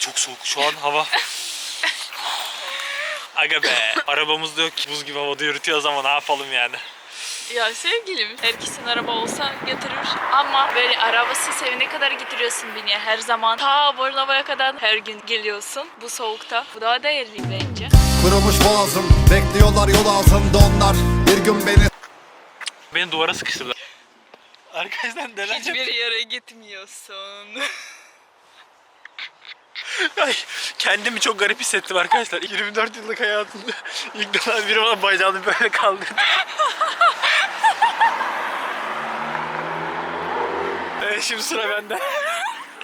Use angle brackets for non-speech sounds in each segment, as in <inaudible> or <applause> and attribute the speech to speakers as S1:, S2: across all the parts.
S1: çok soğuk şu an hava. Aga be arabamız da yok ki. Buz gibi havada yürütüyoruz ama ne yapalım yani.
S2: Ya sevgilim herkesin araba olsa götürür ama böyle arabası evine kadar getiriyorsun beni her zaman. Ta Bornova'ya kadar her gün geliyorsun bu soğukta. Bu daha değerli bence.
S3: Kırılmış boğazım Bekliyorlar yol altında onlar Bir gün beni
S1: Beni duvara sıkıştırdılar. Arkadaşlar neler
S2: Hiçbir yere gitmiyorsun. <laughs>
S1: Ay, kendimi çok garip hissettim arkadaşlar. 24 yıllık hayatımda <laughs> ilk defa biri bana bacağını böyle kaldırdı. <laughs> evet şimdi sıra bende.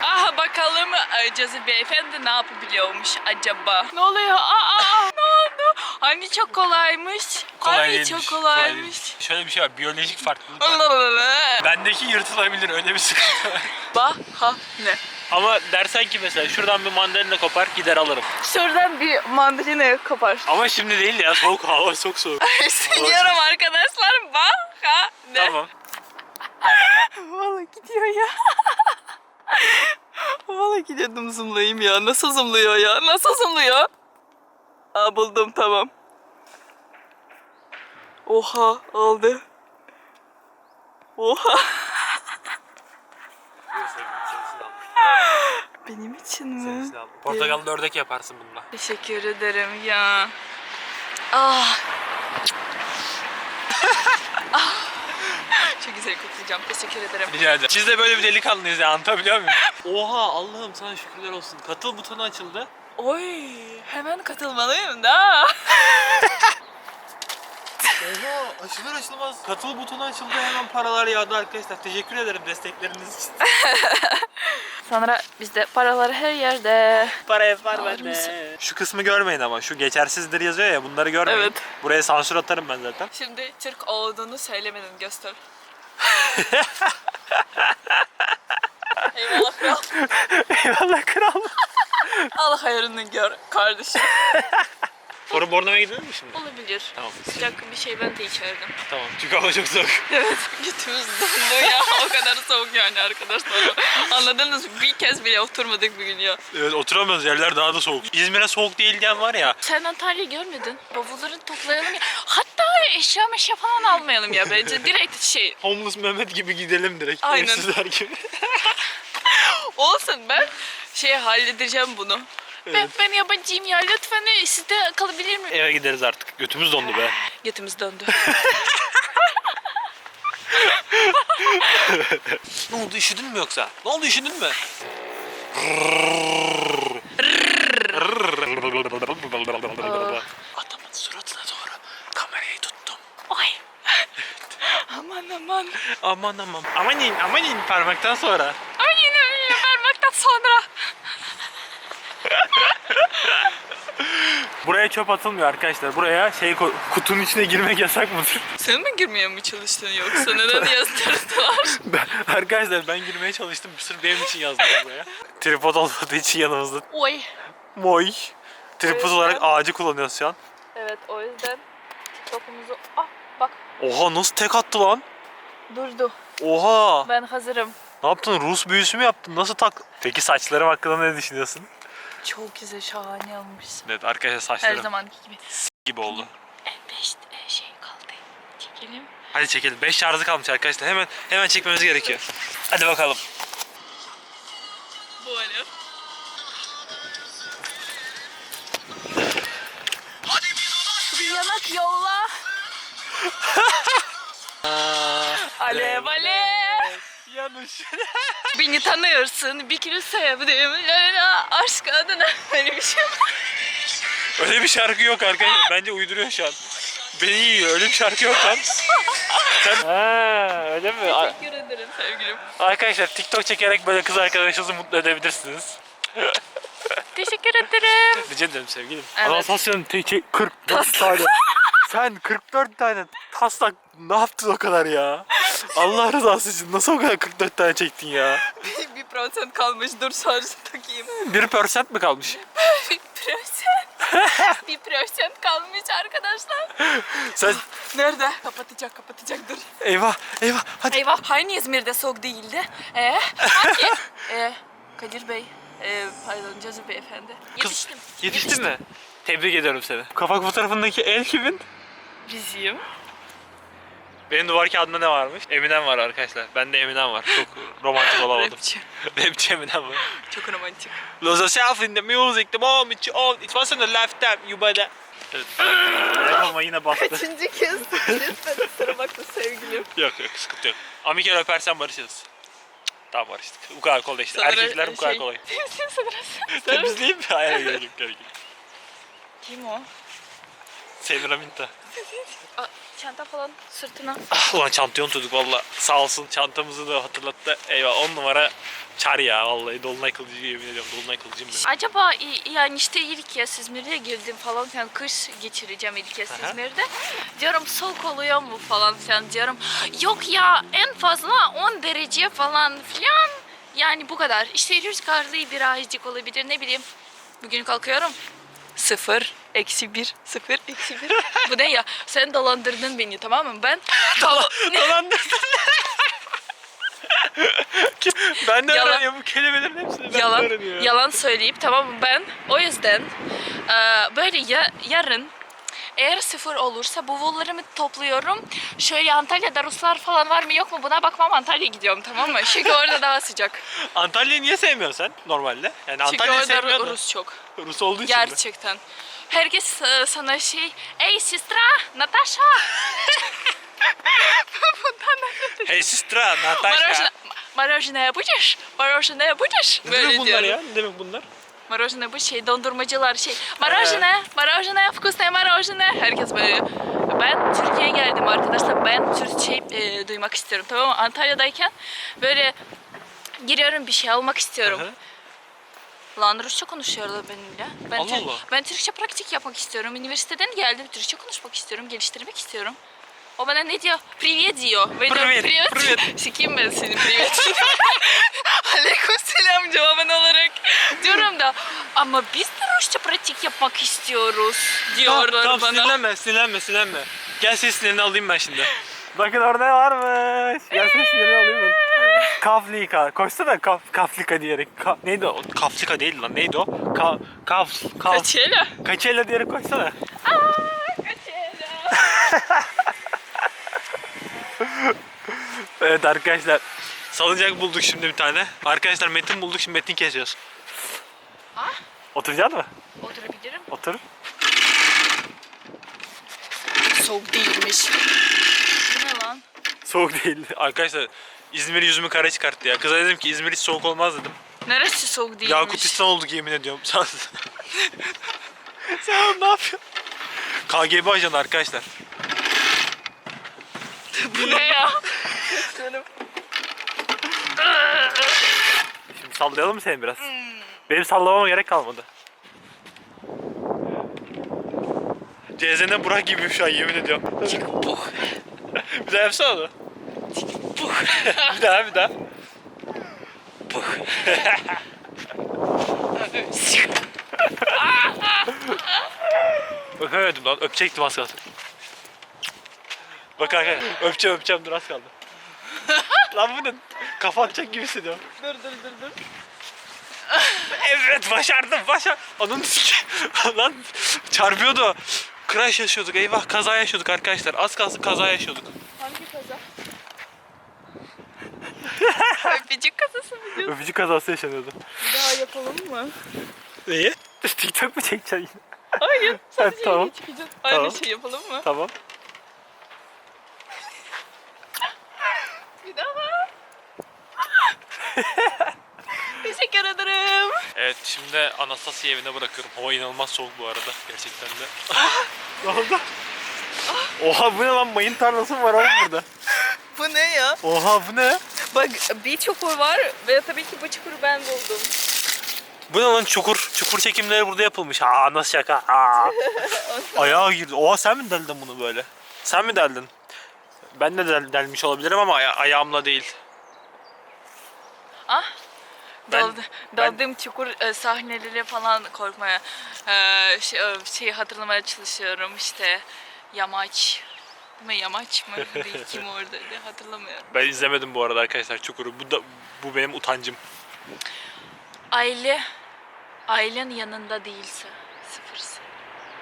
S2: Aha bakalım Cazi beyefendi ne yapabiliyormuş acaba? Ne oluyor? Aa, aa, ne oldu? Hani çok kolaymış. Hani
S1: değilmiş,
S2: çok
S1: kolay
S2: kolaymış.
S1: değilmiş. Şöyle bir şey var, biyolojik farklılık var. Bendeki yırtılabilir, öyle bir sıkıntı var.
S2: Bahane.
S1: Ama dersen ki mesela şuradan bir mandalina kopar gider alırım.
S2: Şuradan bir mandalina kopar.
S1: Ama şimdi değil ya, soğuk hava çok soğuk. <laughs>
S2: Siniyorum arkadaşlar. Bahane.
S1: tamam.
S2: Valla gidiyor ya. Valla gidiyordum zoomlayayım ya. Nasıl zoomluyor ya? Nasıl zoomluyor? Aa buldum tamam. Oha aldı. Oha. Benim için mi?
S1: Portakallı ördek yaparsın bununla.
S2: Teşekkür ederim ya. Ah. <laughs> ah. Çok güzel koklayacağım. Teşekkür ederim.
S1: Rica ederim. Siz de böyle bir delikanlıyız ya anlatabiliyor muyum? Oha Allah'ım sana şükürler olsun. Katıl butonu açıldı.
S2: Oy, hemen katılmalıyım da. <laughs>
S1: Oha açılır açılmaz. Katıl butonu açıldı hemen paralar yağdı arkadaşlar. Teşekkür ederim destekleriniz için. <laughs>
S2: Sonra bizde paralar her yerde.
S1: Para hep var
S2: Alır mısın?
S1: Şu kısmı görmeyin ama şu geçersizdir yazıyor ya bunları görmeyin.
S2: Evet.
S1: Buraya sansür atarım ben zaten.
S2: Şimdi Türk olduğunu söylemedin göster. <laughs> Eyvallah kral.
S1: Eyvallah kral. <laughs>
S2: Allah hayrını gör kardeşim.
S1: Sonra Bornova'ya gidelim mi şimdi?
S2: Olabilir.
S1: Tamam.
S2: Sıcak bir şey ben de içerdim.
S1: Tamam çünkü hava çok soğuk. <laughs>
S2: Evet. Götümüz dondu ya. <laughs> O kadar soğuk yani arkadaşlar. Anladınız mı? Bir kez bile oturmadık bugün ya.
S1: Evet oturamıyoruz yerler daha da soğuk. İzmir'e soğuk değil diyen var ya.
S2: Sen Antalya'yı görmedin. Bavulları toplayalım ya. Hatta eşya meşya falan almayalım ya bence. Direkt şey.
S1: Homeless Mehmet gibi gidelim direkt.
S2: Aynen.
S1: Evsizler gibi. <laughs>
S2: Olsun ben şey halledeceğim bunu. Ben, ben yabancıyım ya. Lütfen sizde kalabilir miyim?
S1: Eve gideriz artık. Götümüz dondu be. <sighs>
S2: Götümüz döndü. <laughs>
S1: Ne oldu üşüdün mü yoksa? Ne oldu üşüdün mü? Adamın suratına doğru kamerayı tuttum.
S2: Oy. <laughs> aman aman.
S1: Aman aman. Amanin amanin parmaktan sonra.
S2: Ama yine öyle parmaktan sonra.
S1: Buraya çöp atılmıyor arkadaşlar. Buraya şey kutunun içine girmek yasak mıdır? <laughs>
S2: Sen mi girmeye mi çalıştın yoksa neden <laughs> yazdırdılar?
S1: Ben, arkadaşlar ben girmeye çalıştım. Sırf benim için yazdım buraya. Tripod olmadığı için yanımızda.
S2: Oy.
S1: Moy. Tripod
S2: yüzden-
S1: olarak ağacı kullanıyoruz şu an.
S2: Evet o yüzden TikTok'umuzu... Ah bak
S1: Oha nasıl tek attı lan?
S2: durdu.
S1: Oha.
S2: Ben hazırım.
S1: Ne yaptın? Rus büyüsü mü yaptın? Nasıl tak? Peki saçlarım hakkında ne düşünüyorsun?
S2: Çok güzel şahane olmuşsun.
S1: Evet arkadaşlar
S2: Her
S1: saçlarım
S2: zamanki gibi.
S1: gibi oldu.
S2: Beş e, şey kaldı. Çekelim.
S1: Hadi çekelim. 5 şarjı kalmış arkadaşlar. Hemen hemen çekmemiz gerekiyor. Hadi bakalım.
S2: Bu alo. Bir yanak yolla. <laughs> alev alev.
S1: Yanlış. <laughs>
S2: Beni tanıyorsun. Bir kilo sevdim. Leyla aşk adına. <laughs> Öyle bir şey.
S1: Öyle bir şarkı yok arkadaşlar. Bence uyduruyor şu an. Beni yiyor. Öyle bir şarkı yok lan. Sen... <laughs> Ha, öyle mi?
S2: Teşekkür ederim sevgilim.
S1: Arkadaşlar TikTok çekerek böyle kız arkadaşınızı mutlu edebilirsiniz.
S2: Teşekkür ederim.
S1: Rica ederim sevgilim.
S2: Evet.
S1: Anastasyon te- te- 44 tane. Sen 44 tane taslak ne yaptın o kadar ya? Allah rızası için nasıl o kadar 44 tane çektin ya?
S2: bir prosent kalmış. Dur şarjı takayım.
S1: 1% mi kalmış? <laughs>
S2: bir prosent. <laughs> bir prosent kalmış arkadaşlar.
S1: Sen
S2: Nerede? Kapatacak kapatacak dur.
S1: eyvah eyvah hadi.
S2: Eyvah. Hani İzmir'de soğuk değildi? Ee, hangi? <laughs> ee, Kadir Bey. Ee, pardon Cazu beyefendi.
S1: Kız,
S2: Yetiştim.
S1: Yetiştin mi? Tebrik ediyorum seni. Kapak fotoğrafındaki el kimin?
S2: Bizim.
S1: Benim duvar kağıdımda ne varmış? Eminem var arkadaşlar. Bende Eminem var. Çok <laughs> romantik olamadım.
S2: Rapçi. <laughs>
S1: Rapçi Eminem var.
S2: Çok romantik.
S1: Lose yourself in the music, the moment you own. It wasn't a lifetime, you better. Evet. <laughs> Telefon yine bastı.
S2: Kaçıncı kez lütfen sıra bakma sevgilim.
S1: yok yok sıkıntı yok. Ama bir kere öpersen barışırız. Tamam barıştık. Bu kadar kolay işte.
S2: Sonra
S1: Erkekler bu kadar
S2: şey-
S1: kolay.
S2: Temsil sırası.
S1: Temizleyeyim mi? Hayır gerek gerek.
S2: Kim o?
S1: Semiraminta. <laughs>
S2: Aa, çanta falan sırtına.
S1: Ah ulan çantayı unuttuk valla. Sağ olsun çantamızı da hatırlattı. Eyvah on numara çar ya vallahi dolunay kılıcı yemin ediyorum. Dolunay kılıcım benim.
S2: Acaba i- yani işte ilk kez İzmir'e girdim falan yani kış geçireceğim ilk kez
S1: Aha.
S2: İzmir'de. Diyorum soğuk oluyor mu falan filan diyorum. Yok ya en fazla 10 derece falan filan. Yani bu kadar. İşte rüzgarlı birazcık olabilir ne bileyim. Bugün kalkıyorum. Sıfır, eksi bir, sıfır, <laughs> eksi bir. bu ne ya? Sen dolandırdın beni tamam mı? Ben <laughs> <laughs>
S1: Dolandırdın. ben de
S2: Yalan.
S1: öğreniyorum bu kelimelerin hepsini ben
S2: yalan
S1: öğreniyorum.
S2: yalan söyleyip tamam mı ben o yüzden e, böyle ya, yarın eğer sıfır olursa bavullarımı topluyorum. Şöyle Antalya'da Ruslar falan var mı yok mu buna bakmam Antalya'ya gidiyorum tamam mı? Çünkü orada daha sıcak. <laughs>
S1: Antalya'yı niye sevmiyorsun sen normalde? Yani
S2: Çünkü
S1: Antalya'yı
S2: orada
S1: sevmiyordun.
S2: Rus çok.
S1: Rus olduğu için mi?
S2: Gerçekten. Herkes e, sana şey, ey sestra, Natasha. <laughs> Bundan nefret ediyorum.
S1: Hey sistra, Natasha.
S2: Мороженое, мороженое будешь? Moroşene будешь?
S1: Ne
S2: Böyle
S1: demek bunlar
S2: diyorum.
S1: ya? Ne demek bunlar?
S2: Moroşene bu şey dondurmacılar şey. Moroşene, moroşene, вкусное moroşene. Herkes böyle. Ben Türkiye'ye geldim arkadaşlar. Ben Türkçe e, duymak istiyorum tamam mı? Antalya'dayken böyle giriyorum bir şey almak istiyorum.
S1: Hı hı.
S2: Lan Rusça konuşuyorlar benimle. Ben,
S1: Allah
S2: Tür-
S1: Allah.
S2: ben Türkçe pratik yapmak istiyorum. Üniversiteden geldim. Türkçe konuşmak istiyorum. Geliştirmek istiyorum. O bana ne diyor? Привет diyor. Ben diyorum,
S1: Привет,
S2: привет.
S1: привет.
S2: Sikeyim ben seni привет. <laughs> <laughs> Aleyküm selam cevabın olarak. Diyorum da ama biz de Rusça pratik yapmak istiyoruz diyorlar
S1: tamam,
S2: bana.
S1: sinirlenme, sinirlenme, sinirlenme. Gel senin sinirini alayım ben şimdi. Bakın orada ne varmış. Gel senin sinirini alayım ben. Kaflika. Koşsana kaf, kaflika diyerek. Ka, neydi o? Kaflika değil lan. Neydi o? Ka, kaf, kaf.
S2: Kaçıyla?
S1: Kaçela diyerek koşsana.
S2: Kaçıyla. <laughs>
S1: Evet arkadaşlar. Salıncak bulduk şimdi bir tane. Arkadaşlar metin bulduk şimdi metin kesiyoruz.
S2: Ah,
S1: Oturacak mı?
S2: oturabilirim.
S1: Otur.
S2: Soğuk değilmiş. Bu ne lan?
S1: Soğuk değil. Arkadaşlar İzmir yüzümü kara çıkarttı ya. Kıza dedim ki İzmir hiç soğuk olmaz dedim.
S2: Neresi soğuk değilmiş?
S1: Yakutistan olduk yemin ediyorum. <laughs> Sen, sen ne yapıyorsun? KGB ajanı arkadaşlar.
S2: Bu ne ya? <laughs>
S1: Şimdi sallayalım mı seni biraz? Benim sallamama gerek kalmadı. CZN Burak gibi şu an yemin ediyorum.
S2: Puh.
S1: bir daha yapsana onu.
S2: Puh.
S1: Bir daha bir daha. Öpemedim lan. Öpecektim az kaldı. Bak arkadaşlar. Öpeceğim öpeceğim dur az kaldı. <laughs> lan bu ne? Kafa atacak gibi hissediyorum.
S2: dur dur dur dur. <laughs>
S1: Evet başardım başar. Onun <laughs> lan çarpıyordu. Crash yaşıyorduk eyvah kaza yaşıyorduk arkadaşlar. Az kalsın kaza yaşıyorduk.
S2: Hangi kaza? <laughs> Öpücük kazası mı diyorsun?
S1: Öpücük kazası yaşanıyordu.
S2: Bir daha yapalım mı?
S1: Neyi? TikTok mu çekeceksin yine?
S2: Hayır. Sadece
S1: tamam.
S2: yeni çıkacağız. Aynı
S1: Tamam.
S2: şey yapalım mı?
S1: Tamam.
S2: Bir daha. <laughs> Teşekkür ederim.
S1: Evet şimdi Anastasia evine bırakıyorum. Hava inanılmaz soğuk bu arada gerçekten de. <laughs> ne oldu? Oha bu ne lan mayın tarlası mı var oğlum burada? <laughs>
S2: Bu ne ya?
S1: Oha bu ne?
S2: Bak bir çukur var ve tabii ki bu çukuru ben buldum.
S1: Bu ne lan çukur? Çukur çekimleri burada yapılmış. Aa nasıl şaka? Aa. Ayağa girdi. Oha sen mi deldin bunu böyle? Sen mi deldin? Ben de del- delmiş olabilirim ama aya- ayağımla değil.
S2: Ah.
S1: Ben-
S2: Daldı, daldığım çukur e, sahneleri falan korkmaya, e, şey, e, şeyi hatırlamaya çalışıyorum işte yamaç mı yamaç mı <laughs> değil kim orada diye hatırlamıyorum.
S1: Ben izlemedim bu arada arkadaşlar Çukur'u. Bu da bu benim utancım.
S2: aile ailen yanında değilse sıfırsın.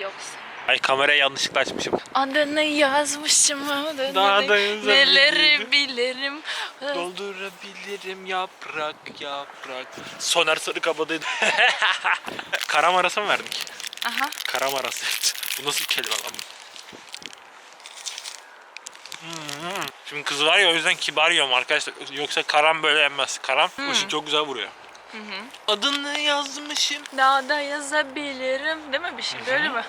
S2: Yoksa
S1: Ay kamerayı yanlışlıkla açmışım.
S2: Adını yazmışım adını
S1: Daha
S2: de-
S1: da yazabilirim.
S2: Neleri bilirim
S1: Doldurabilirim yaprak yaprak. Soner Sarıkabadaydı. <laughs> Karam arası mı verdik?
S2: Aha
S1: Karam arası. Bu nasıl bir kelime lan? Hmm. Şimdi kız var ya o yüzden kibar yiyorum arkadaşlar. Yoksa karam böyle yenmez. Karam ışık çok güzel vuruyor. Adını yazmışım.
S2: daha da yazabilirim değil mi bir şey böyle mi?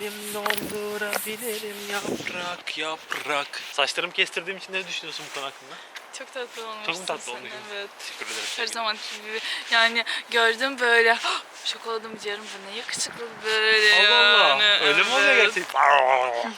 S1: Benim doldurabilirim yaprak yaprak. Saçlarımı kestirdiğim için ne düşünüyorsun bu konu hakkında?
S2: Çok tatlı olmuşsun
S1: Çok mu tatlı
S2: sen,
S1: olmuşum?
S2: Evet.
S1: Teşekkür ederim.
S2: Her zaman gibi yani gördüm böyle şok oldum diyorum bu ne yakışıklı böyle
S1: Allah Allah.
S2: yani.
S1: Öyle mi oluyor gerçekten? <laughs>